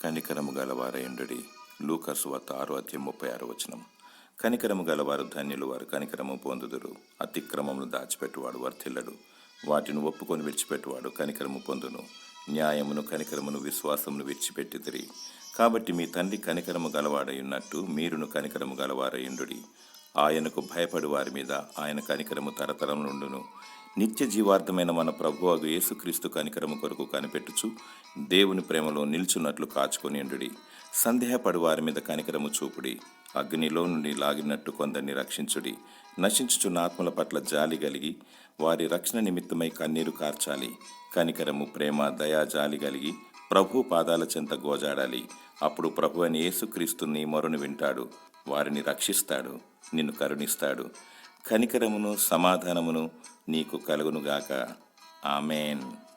కనికరము గలవారయుండడి లూకసు వత్త ఆరు అధ్యయం ముప్పై ఆరు వచనం. కనికరము గలవారు ధన్యులు వారు కనికరము పొందుదురు. అతిక్రమమును దాచిపెట్టువాడు వర్ధిల్లడు. వాటిని ఒప్పుకొని విడిచిపెట్టువాడు కనికరము పొందును. న్యాయమును కనికరమును విశ్వాసమును విడిచిపెట్టిదిరి. కాబట్టి మీ తండ్రి కనికరము గలవాడయున్నట్టు మీరును కనికరము గలవారయుండు ఆయనకు భయపడి వారి మీద ఆయన కనికరము తరతరం నుండును నిత్య జీవార్థమైన మన ప్రభు అగు యేసుక్రీస్తు కనికరము కొరకు కనిపెట్టుచు దేవుని ప్రేమలో నిల్చున్నట్లు కాచుకొని ఉండుడి. సందేహపడు వారి మీద కనికరము చూపుడి. అగ్నిలో నుండి లాగినట్టు కొందరిని రక్షించుడి. నశించుచున్న ఆత్మల పట్ల జాలి కలిగి వారి రక్షణ నిమిత్తమై కన్నీరు కార్చాలి. కనికరము ప్రేమ దయా జాలి కలిగి ప్రభు పాదాల చెంత గోజాడాలి. అప్పుడు ప్రభు అని యేసుక్రీస్తుని మొరను వింటాడు. వారిని రక్షిస్తాడు. నిన్ను కరుణిస్తాడు. కనికరమును సమాధానమును నీకు కలుగునుగాక. ఆమెన్.